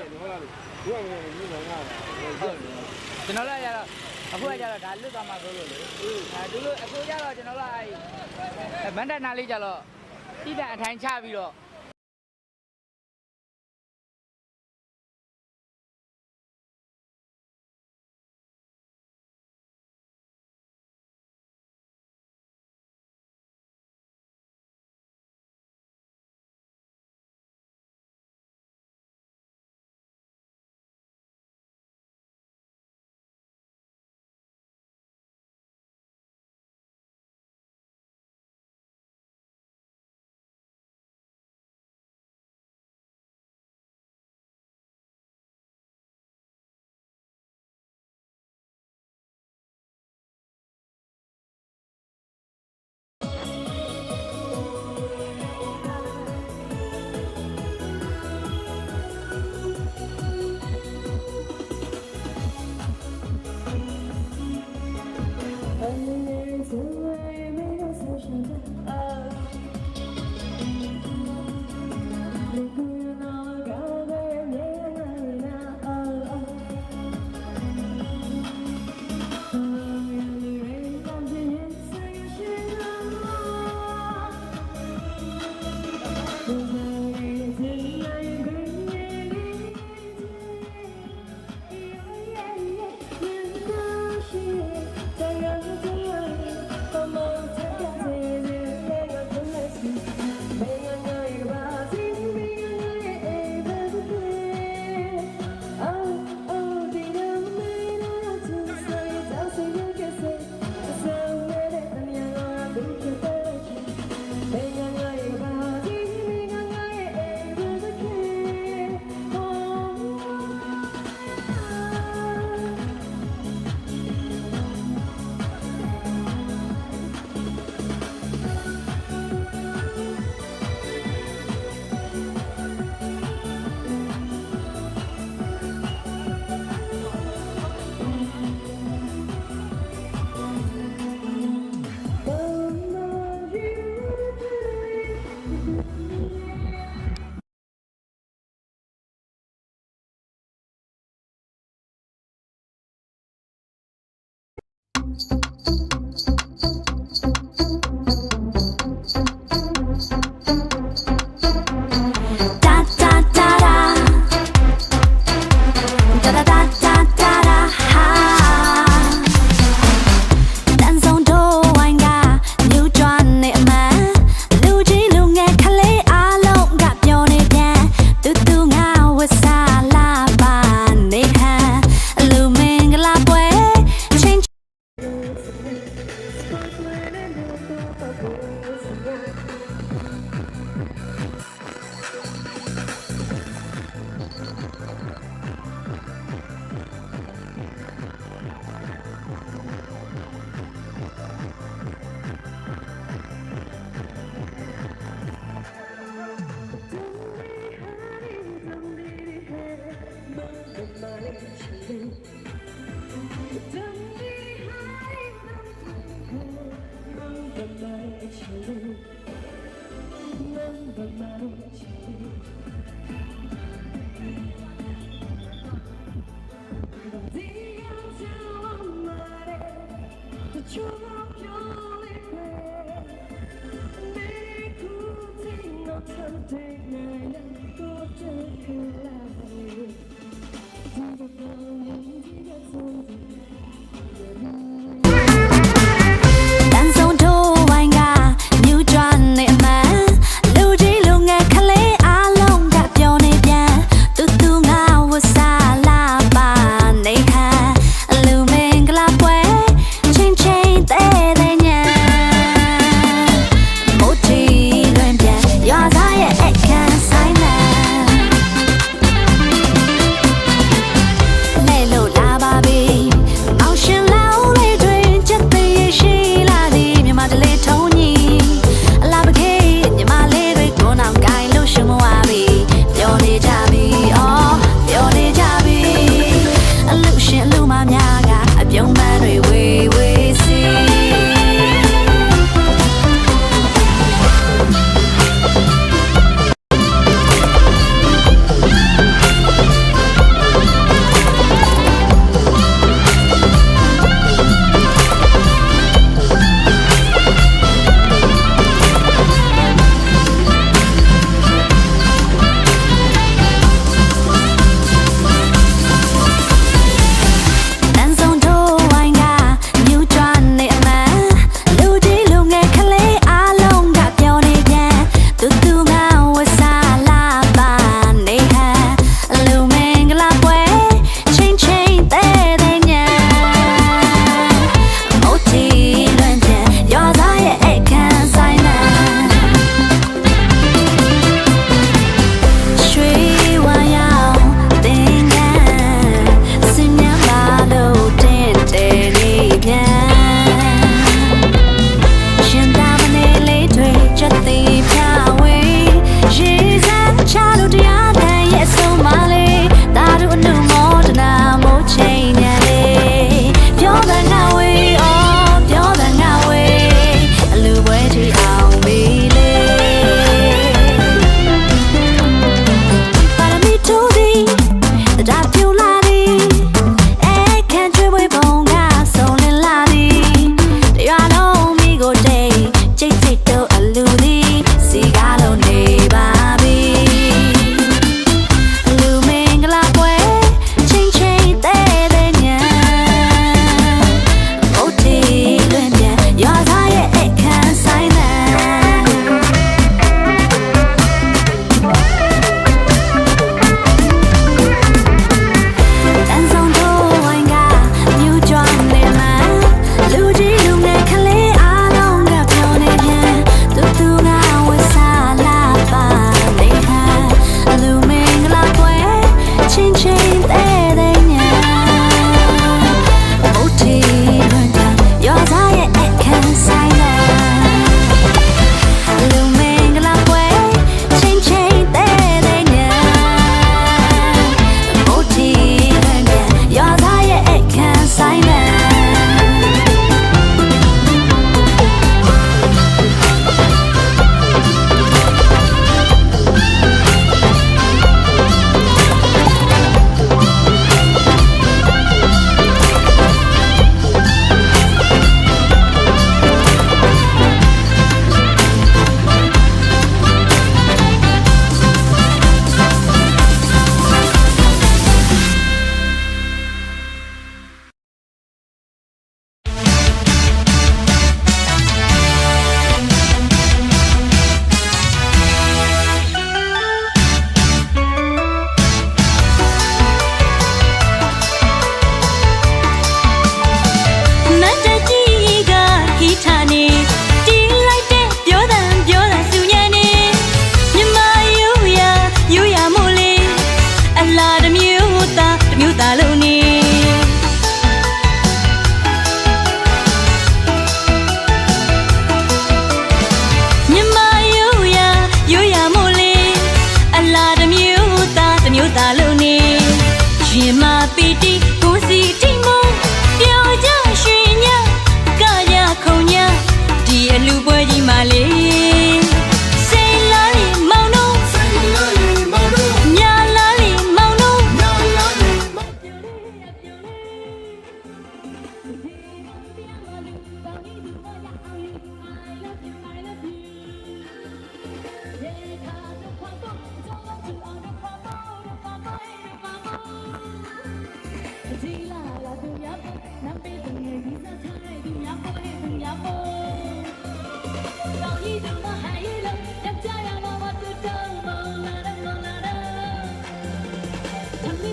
ပြီးတော့ရိုက်တယ်ဟုတ်လားလို့ဒီကနေ့ဒီကငါ့ဟုတ်ကျွန်တော်လည်းရတော့အခုကကြတော့ဒါလွတ်သွားမှာဆိုလို့လေအဲသူတို့အခုကြတော့ကျွန်တော်တို့အဲမန်တနာလေးကြတော့ဣဒံအထိုင်ချပြီးတော့ တ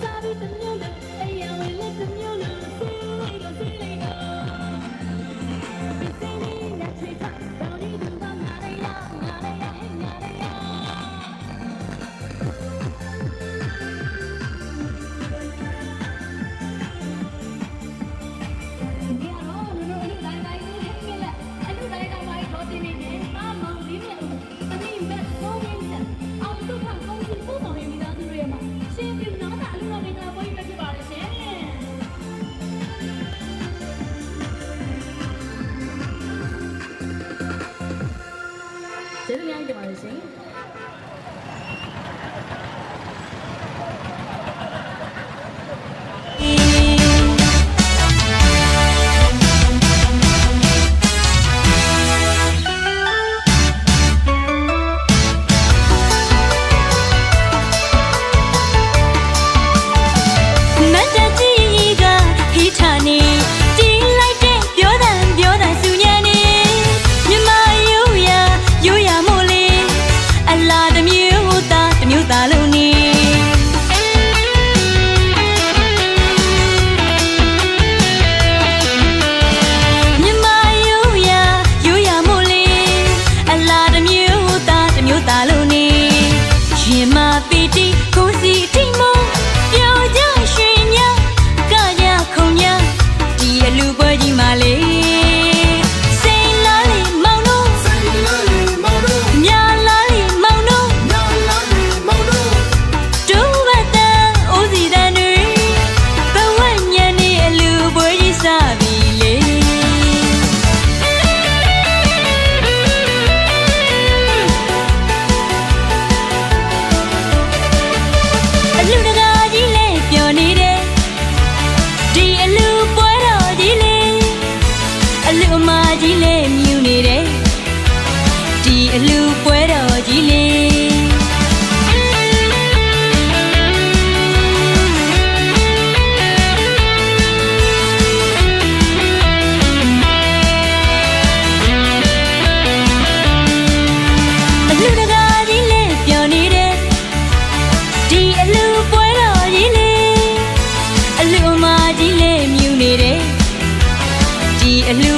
စားပြီးတမျိုးလို့အရင်ဝင်လက်တမျိုးလို့စီးလိုက်တော့စီးလိုက်တော့ ကြီးလေးမြူနေတယ်ဒီအလူ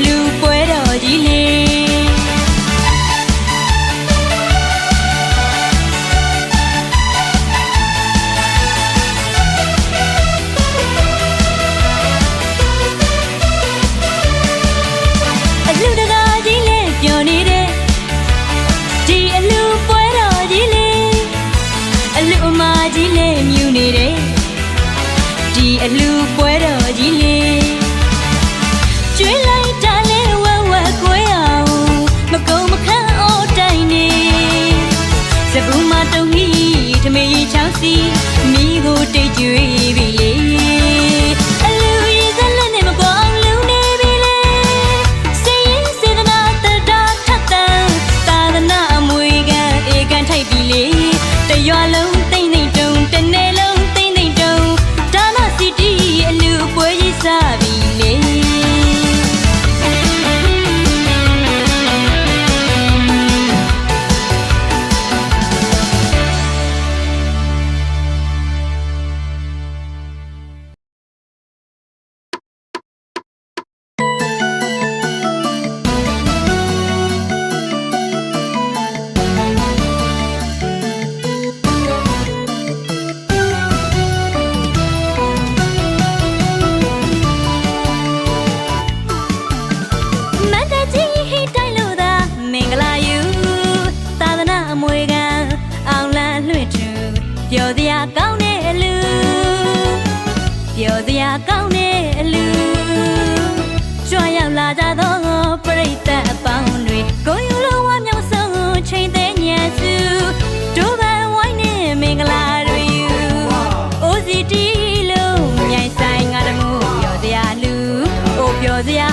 လူပွဲတော်ကြီးလေးအလူတကားကြီးလေးပျော်နေတဲ့ဒီအလူပွဲတော်ကြီးလေးအလူအမကြီးလေးမြူနေတဲ့ဒီအလူပွဲတော်ကြီးလေး စီမိကိုတိတ်ကြွေ día